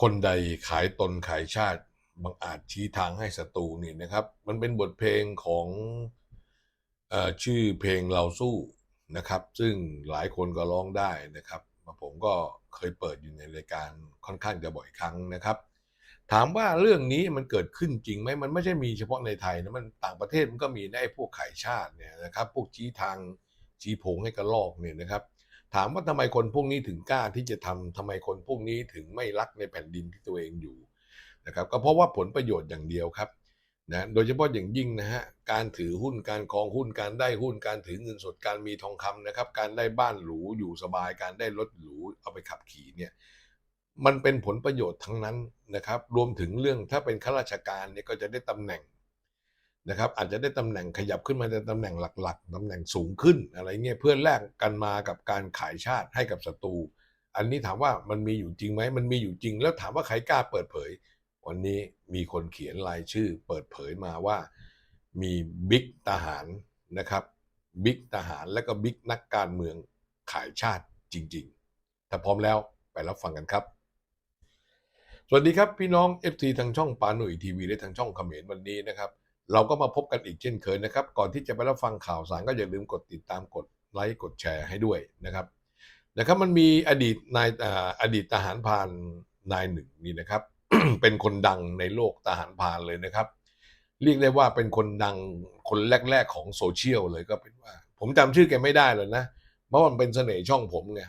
คนใดขายตนขายชาติบังอาจชี้ทางให้ศัตรูนี่นะครับ มันเป็นบทเพลงของอชื่อเพลงเราสู้นะครับ ซึ่งหลายคนก็ร้องได้นะครับ ผมก็เคยเปิดอยู่ในรายการค่อนข้างจะบ่อยครั้งนะครับ ถามว่าเรื่องนี้มันเกิดขึ้นจริงไหมมันไม่ใช่มีเฉพาะในไทยนะมันต่างประเทศมันก็มีได้พวกขายชาติเนี่ยนะครับ พวกชี้ทางชี้โพงให้กระลอกเนี่ยนะครับ ถามว่าทำไมคนพวกนี้ถึงกล้าที่จะทำทำไมคนพวกนี้ถึงไม่รักในแผ่นดินที่ตัวเองอยู่นะครับก็เพราะว่าผลประโยชน์อย่างเดียวครับนะโดยเฉพาะอย่างยิ่งนะฮะการถือหุ้นการครองหุ้นการได้หุ้นการถือเงินสดการมีทองคำนะครับ การได้บ้านหรูอยู่สบาย การได้รถหรูเอาไปขับขี่เนี่ยมันเป็นผลประโยชน์ทั้งนั้นนะครับ รวมถึงเรื่องถ้าเป็นข้าราชการเนี่ยก็จะได้ตำแหน่ง นะครับอาจจะได้ตำแหน่งขยับขึ้นมาในตำแหน่งหลักๆตำแหน่งสูงขึ้นอะไรเงี้ยเพื่อแลกกันมากับการขายชาติให้กับศัตรู อันนี้ถามว่ามันมีอยู่จริงไหมมันมีอยู่จริง แล้วถามว่าใครกล้าเปิดเผย วันนี้มีคนเขียนรายชื่อ เปิดเผยมาว่ามีบิ๊กทหารนะครับบิ๊กทหารและก็บิ๊กนักการเมืองขายชาติจริง ๆ ถ้าพร้อมแล้วไปรับฟังกันครับสวัสดีครับพี่น้อง FT ทางช่องปาหนุ่ยทีวีและทางช่องเขมรวันนี้นะครับ เราก็มาพบกันอีกเช่นเคยนะครับ ก่อนที่จะไปรับฟังข่าวสารก็อย่าลืมกดติดตามกดไลค์กดแชร์ให้ด้วยนะครับนะครับมันมีอดีตนายอดีตทหารพานนายหนึ่งนี่นะครับ เป็นคนดังในโลกทหารพานเลยนะครับ เรียกได้ว่าเป็นคนดังคนแรก ๆ ของโซเชียลเลยก็เป็นว่า ผมจำชื่อแกไม่ได้เลยนะ เพราะมันเป็นเสน่ห์ช่องผมไง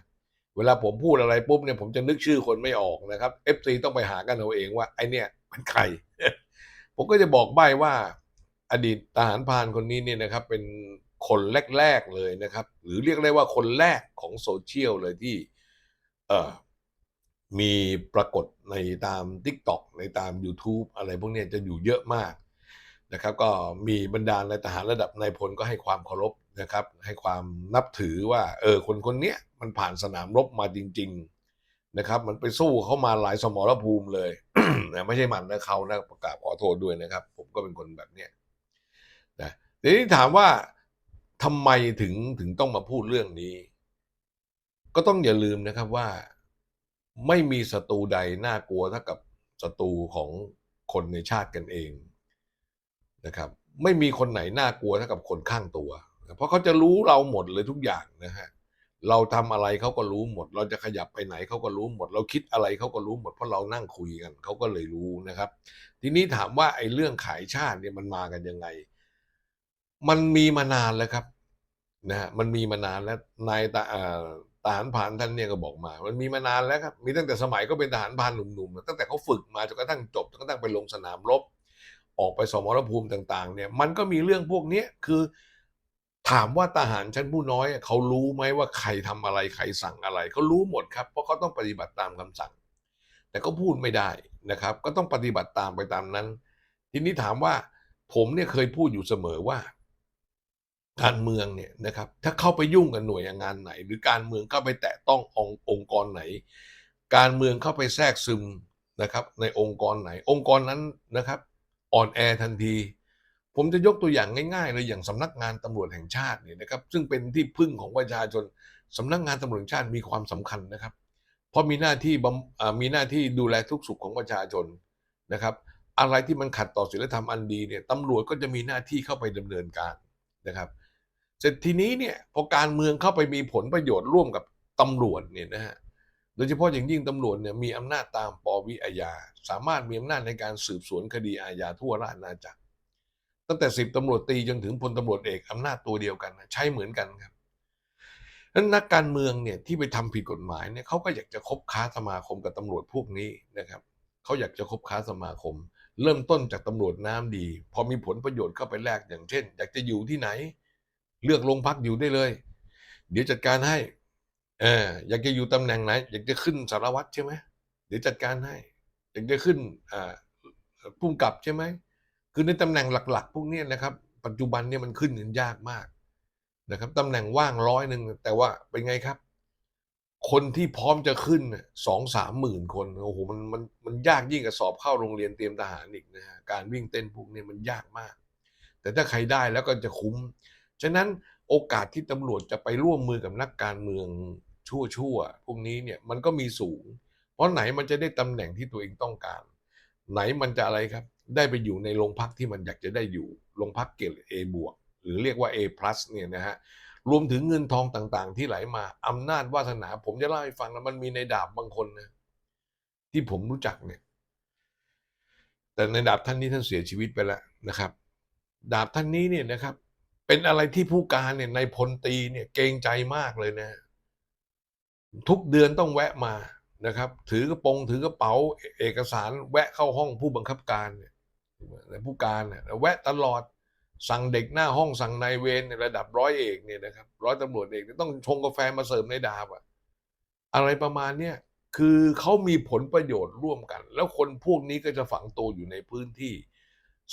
เวลาผมพูดอะไรปุ๊บเนี่ยผมจะนึกชื่อคนไม่ออกนะครับ FC ต้องไปหากันเอาเองว่าไอเนี่ยมันใครผมก็จะบอกใบ้ว่า อดีตทหารพานคนนี้เนี่ยนะครับ เป็นคนแรกๆเลยนะครับ หรือเรียกได้ว่าคนแรกของโซเชียลเลยที่เอ่อมีปรากฏในตาม TikTok ในตาม YouTube อะไรพวกนี้จะอยู่เยอะมากนะครับ ก็มีบรรดาในทหารระดับนายพลก็ให้ความเคารพนะครับ ให้ความนับถือว่า เออคนคนนี้มันผ่านสนามรบมาจริง ๆนะครับ มันไปสู้เข้ามาหลายสมรภูมิเลยนะไม่ใช่มันนะเขานะประกาศขอโทษด้วยนะครับ ผมก็เป็นคนแบบเนี้ย นะทีนี้ถามว่าทำไมถึงถึงต้องมาพูดเรื่องนี้ ก็ต้องอย่าลืมนะครับว่าไม่มีศัตรูใดน่ากลัวเท่ากับศัตรูของคนในชาติกันเองนะครับไม่มีคนไหนน่ากลัวเท่ากับคนข้างตัว เพราะเขาจะรู้เราหมดเลยทุกอย่างนะฮะเราทำอะไรเขาก็รู้หมด เราจะขยับไปไหนเขาก็รู้หมด เราคิดอะไรเขาก็รู้หมด เพราะเรานั่งคุยกันเขาก็เลยรู้นะครับ ทีนี้ถามว่าไอ้เรื่องขายชาติเนี่ยมันมากันยังไง มันมีมานานแล้วครับนะฮะมันมีมานานแล้วนายตาทหารพรานท่านเนี่ยก็บอกมา มันมีมานานแล้วครับ มีตั้งแต่สมัยก็เป็นทหารพรานหนุ่มๆ ตั้งแต่เขาฝึกมาจนกระทั่งจบจนกระทั่งไปลงสนามรบ ออกไปสมรภูมิต่าง ๆ เนี่ย มันก็มีเรื่องพวกนี้คือถามว่าทหารชั้นผู้น้อยเขารู้ไหมว่าใครทำอะไรใครสั่งอะไรเขารู้หมดครับ เพราะเขาต้องปฏิบัติตามคำสั่ง แต่ก็พูดไม่ได้นะครับ ก็ต้องปฏิบัติตามไปตามนั้น ทีนี้ถามว่าผมเนี่ยเคยพูดอยู่เสมอว่า การเมืองเนี่ยนะครับถ้าเข้าไปยุ่งกับหน่วยงานไหน หรือการเมืองเข้าไปแตะต้ององค์องค์กรไหน การเมืองเข้าไปแทรกซึมนะครับในองค์กรไหน องค์กรนั้นนะครับอ่อนแอทันที ผมจะยกตัวอย่างง่ายๆเลยอย่างสำนักงานตำรวจแห่งชาติเนี่ยนะครับซึ่งเป็นที่พึ่งของประชาชนสำนักงานตำรวจแห่งชาติมีความสำคัญนะครับ เพราะมีหน้าที่มีหน้าที่ดูแลทุกสุขของประชาชนนะครับ อะไรที่มันขัดต่อศีลธรรมอันดีเนี่ยตำรวจก็จะมีหน้าที่เข้าไปดำเนินการนะครับ เสร็จทีนี้เนี่ยพอการเมืองเข้าไปมีผลประโยชน์ร่วมกับตำรวจเนี่ยนะฮะโดยเฉพาะอย่างยิ่งตำรวจเนี่ยมีอำนาจตามปวิอาญาสามารถมีอำนาจในการสืบสวนคดีอาญาทั่วราชอาณาจักร ตั้งแต่สิบตำรวจตีจนถึงพลตำรวจเอกอำนาจตัวเดียวกันใช้เหมือนกันครับนั้นนักการเมืองเนี่ยที่ไปทำผิดกฎหมายเนี่ยเขาก็อยากจะคบค้าสมาคมกับตำรวจพวกนี้นะครับเขาอยากจะคบค้าสมาคม เริ่มต้นจากตำรวจน้ำดี พอมีผลประโยชน์เข้าไปแลกอย่างเช่น อยากจะอยู่ที่ไหน เลือกโรงพักอยู่ได้เลย เดี๋ยวจัดการให้เอออยากจะอยู่ตำแหน่งไหน อยากจะขึ้นสารวัตรใช่ไหมเดี๋ยวจัดการให้ อยากจะขึ้นผู้กับใช่ไหมคือในตำแหน่งหลัก ๆ พวกนี้นะครับ ปัจจุบันเนี่ยมันขึ้นเงินยากมากนะครับตำแหน่งว่างร้อยหนึ่งแต่ว่าเป็นไงครับ คนที่พร้อมจะขึ้นสองสามหมื่นคนโอ้โหมันมันมันยากยิ่งกับสอบเข้าโรงเรียนเตรียมทหารอีกนะฮะการวิ่งเต้นพวกนี้มันยากมาก แต่ถ้าใครได้แล้วก็จะคุ้ม ฉะนั้นโอกาสที่ตำรวจจะไปร่วมมือกับนักการเมืองชั่วๆพวกนี้เนี่ยมันก็มีสูง เพราะไหนมันจะได้ตำแหน่งที่ตัวเองต้องการ ไหนมันจะอะไรครับ ได้ไปอยู่ในโรงพักที่มันอยากจะได้อยู่โรงพักเกรด A บวกหรือเรียกว่า A plus เนี่ยนะฮะรวมถึงเงินทองต่างๆ ที่ไหลมาอำนาจวาสนา ผมจะเล่าให้ฟังนะมันมีในดาบบางคนนะที่ผมรู้จักเนี่ย แต่ในดาบท่านนี้ท่านเสียชีวิตไปแล้วนะครับ ดาบท่านนี้เนี่ยนะครับ เป็นอะไรที่ผู้การเนี่ยในพลตีเนี่ยเกรงใจมากเลยนะ ทุกเดือนต้องแวะมานะครับ ถือกระโปรงถือกระเป๋าเอกสารแวะเข้าห้องผู้บังคับการเนี่ยผู้การเนี่ยแวะตลอดสั่งเด็กหน้าห้องสั่งนายเวรในระดับร้อยเอกเนี่ยนะครับร้อยตำรวจเอกต้องชงกาแฟมาเสร์ฟในดาบอะอะไรประมาณเนี้ยคือเขามีผลประโยชน์ร่วมกัน แล้วคนพวกนี้ก็จะฝังตัวอยู่ในพื้นที่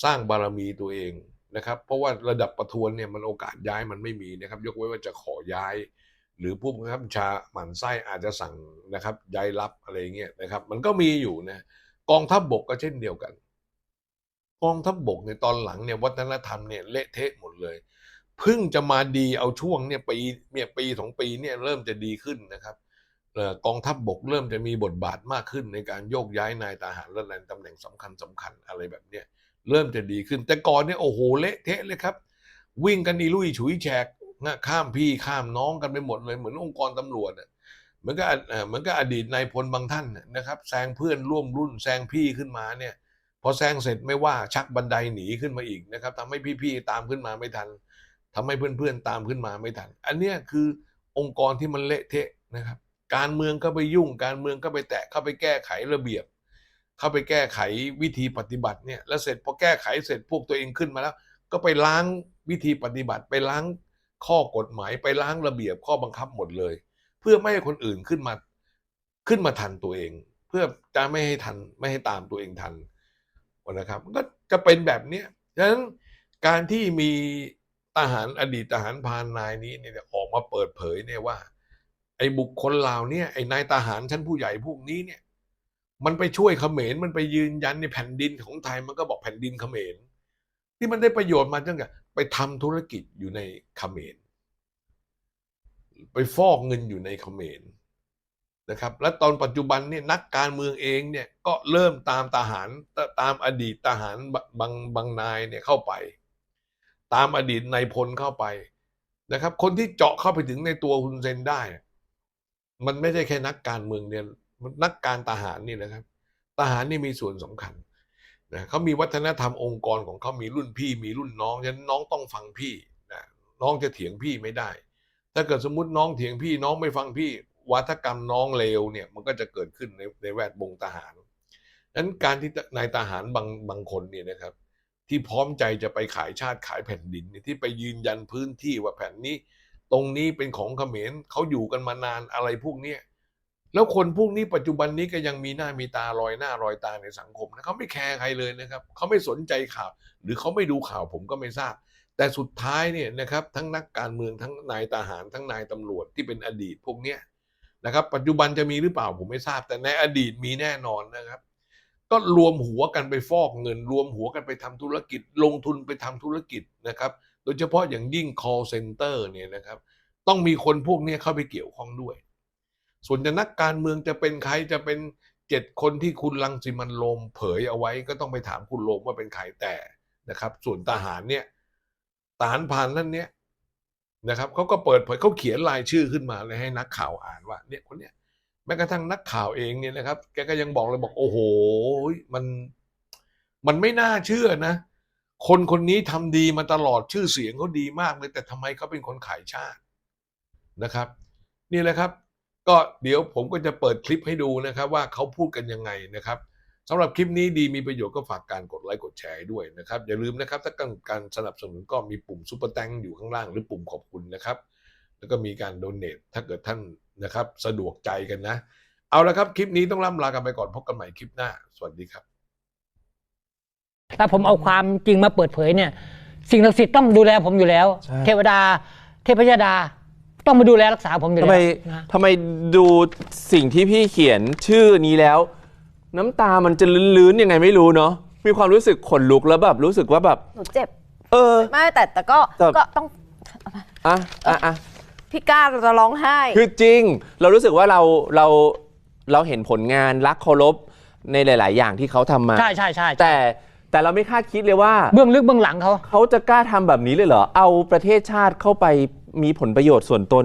สร้างบารมีตัวเอง นะครับเพราะว่าระดับประทวนเนี่ยมันโอกาสย้ายมันไม่มีนะครับ ยกเว้นว่าจะขอย้าย หรือผู้บังคับบัญชาหมั่นไส้อาจจะสั่งนะครับย้ายรับอะไรเงี้ยนะครับ มันก็มีอยู่นะกองทัพบบกก็เช่นเดียวกัน กองทัพบบกในตอนหลังเนี่ยวัฒนธรรมเนี่ยเละเทะหมดเลยเพิ่งจะมาดีเอาช่วงเนี่ยปีเนี่ยปีสองปีเนี่ยเริ่มจะดีขึ้นนะครับกองทัพบบกเริ่มจะมีบทบาทมากขึ้นในการโยกย้ายนายทหารและนายตำแหน่งสำคัญสำคัญอะไรแบบเนี้ย เริ่มจะดีขึ้น แต่ก่อนเนี่ยโอ้โหเละเทะเลยครับ วิ่งกันอีลุยฉุยแฉกนะข้ามพี่ข้ามน้องกันไปหมดเลยเหมือนองค์กรตำรวจเหมือนกับเหมือนกับอดีตนายพลบางท่านนะครับแซงเพื่อนร่วมรุ่นแซงพี่ขึ้นมาเนี่ยพอแซงเสร็จไม่ว่าชักบันไดหนีขึ้นมาอีกนะครับทำให้พี่ๆตามขึ้นมาไม่ทันทำให้เพื่อนๆตามขึ้นมาไม่ทัน อันเนี้ยคือองค์กรที่มันเละเทะนะครับ การเมืองก็ไปยุ่ง การเมืองก็ไปแตะเข้าไปแก้ไขระเบียบ เข้าไปแก้ไขวิธีปฏิบัติเนี่ยแล้วเสร็จพอแก้ไขเสร็จพวกตัวเองขึ้นมาแล้ว ก็ไปล้างวิธีปฏิบัติ ไปล้างข้อกฎหมาย ไปล้างระเบียบข้อบังคับหมดเลย เพื่อไม่ให้คนอื่นขึ้นมาขึ้นมาทันตัวเอง เพื่อจะไม่ให้ทันไม่ให้ตามตัวเองทันนะครับก็จะเป็นแบบเนี้ยฉะนั้นการที่มีทหารอดีตทหารพานนายนี้เนี่ยออกมาเปิดเผยเนี่ยว่า ไอ้บุคคลเหล่านี้ไอ้นายทหารชั้นผู้ใหญ่พวกนี้เนี่ย มันไปช่วยเขมรมันไปยืนยันในแผ่นดินของไทยมันก็บอกแผ่นดินเขมรที่มันได้ประโยชน์มาตั้งแต่ไปทำธุรกิจอยู่ในเขมรไปฟอกเงินอยู่ในเขมรนะครับ และตอนปัจจุบันเนี่ยนักการเมืองเองเนี่ยก็เริ่มตามทหารตตามอดีตทหารบางบางนายเนี่ยเข้าไป ตามอดีตนายพลเข้าไปนะครับ คนที่เจาะเข้าไปถึงในตัวคุณเซนได้ มันไม่ใช่แค่นักการเมืองเนี่ย นักการทหารนี่นะครับทหารนี่มีส่วนสำคัญนะเขามีวัฒนธรรมองค์กรของเขามีรุ่นพี่ มีรุ่นน้องฉะนั้นน้องต้องฟังพี่นะน้องจะเถียงพี่ไม่ได้ ถ้าเกิดสมมติน้องเถียงพี่น้องไม่ฟังพี่ วัฒกรรมน้องเลวเนี่ยมันก็จะเกิดขึ้นในในแวดวงทหารนั้นการที่นายทหารบางบางคนเนี่ยนะครับ ที่พร้อมใจจะไปขายชาติขายแผ่นดินที่ไปยืนยันพื้นที่ว่าแผ่นนี้ ตรงนี้เป็นของเขมรเขาอยู่กันมานานอะไรพวกเนี้ย แล้วคนพวกนี้ปัจจุบันนี้ก็ยังมีหน้ามีตารอยหน้ารอยตาในสังคมนะเขาไม่แคร์ใครเลยนะครับเขาไม่สนใจข่าว หรือเขาไม่ดูข่าวผมก็ไม่ทราบ แต่สุดท้ายเนี่ยนะครับทั้งนักการเมืองทั้งนายทหารทั้งนายตำรวจที่เป็นอดีตพวกเนี้ยนะครับ ปัจจุบันจะมีหรือเปล่าผมไม่ทราบ แต่ในอดีตมีแน่นอนนะครับ ก็รวมหัวกันไปฟอกเงิน รวมหัวกันไปทำธุรกิจ ลงทุนไปทำธุรกิจนะครับ โดยเฉพาะอย่างยิ่ง call center เนี่ยนะครับ ต้องมีคนพวกนี้เข้าไปเกี่ยวข้องด้วย ส่วนจะนักการเมืองจะเป็นใครจะเป็นเจ็ดคนที่คุณลังสิมันโรมเผยเอาไว้ก็ต้องไปถามคุณโรมว่าเป็นใครแต่นะครับ ส่วนทหารเนี่ยทหารพรานท่านเนี้ยนะครับเขาก็เปิดเผยเขาเขียนรายชื่อขึ้นมาเลยให้นักข่าวอ่านว่าเนี่ยคนเนี้ยแม้กระทั่งนักข่าวเองเนี่ยนะครับแกก็ยังบอกเลยบอกโอ้โหมันมันไม่น่าเชื่อนะ คนคนนี้ทำดีมาตลอดชื่อเสียงเขาดีมากเลย แต่ทำไมเขาเป็นคนขายชาตินะครับ นี่แหละครับ ก็เดี๋ยวผมก็จะเปิดคลิปให้ดูนะครับว่าเขาพูดกันยังไงนะครับสำหรับคลิปนี้ดีมีประโยชน์ก็ฝากการกดไลค์กดแชร์ด้วยนะครับ อย่าลืมนะครับ ถ้าต้องการสนับสนุนก็มีปุ่มซุปเปอร์แตงอยู่ข้างล่างหรือปุ่มขอบคุณนะครับ แล้วก็มีการโดเน a ถ้าเกิดท่านนะครับสะดวกใจกันนะ เอาละครับคลิปนี้ต้องล่ำลากันไปก่อนพบกันใหม่คลิปหน้า สวัสดีครับ ถ้าผมเอาความจริงมาเปิดเผยเนี่ย สิ่งศักดิ์สิทธิ์ต้องดูแลผมอยู่แล้ว ใช่ เทวดา เทพยดา ต้องมาดูแลรักษาผมอยู่ทำแล้ไมวนะทำไมดูสิ่งที่พี่เขียนชื่อนี้แล้ว น้ำตามันจะลื้นๆยังไงไม่รู้เนาะมีความรู้สึกขนลุกแล้วแบบรู้สึกว่าแบบ หนูเจ็บเออ ไม่แต่แต่ก็แต่ ก็ต้องอะอะอะพี่ก้าเราจะร้องไห้ คือจริง เรารู้สึกว่าเราเราเราเห็นผลงานรักเคารพในหลาย ๆ อย่างที่เขาทำมา ใช่ใช่ใช่แต่แต่เราไม่คาดคิดเลยว่า เบื้องลึกเบื้องหลังเขา เขาจะกล้าทำแบบนี้เลยเหรอ เอาประเทศชาติเข้าไป มีผลประโยชน์ส่วนตน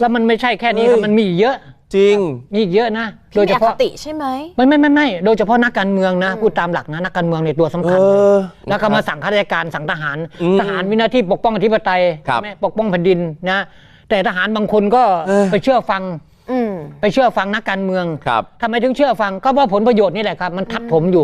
แล้วมันไม่ใช่แค่นี้เฮ้ยครับมันมีอีกเยอะ จริง มีอีกเยอะนะ โดพี่ยมีเฉอคพาะ ติใช่ไหม ไม่ไม่ไม่ไม่โดยเฉพาะนักการเมืองนะพูดตามหลักนะนักการเมืองในยตัวสำเอคัญอแล้วก็มาสั่งข้าราชการสั่งทหาร อืมทหารมีหน้าที่ปกป้องอธิปไตยครับใช่ไหมปกป้องแผ่นดินนะแต่ทหารบางคนก็เออ ไปเชื่อฟังอืม ไปเชื่อฟังนักการเมืองครับ ทำไมถึงเชื่อฟังก็เพราะผลประโยชน์นี่แหละครับมันทับถมอยู่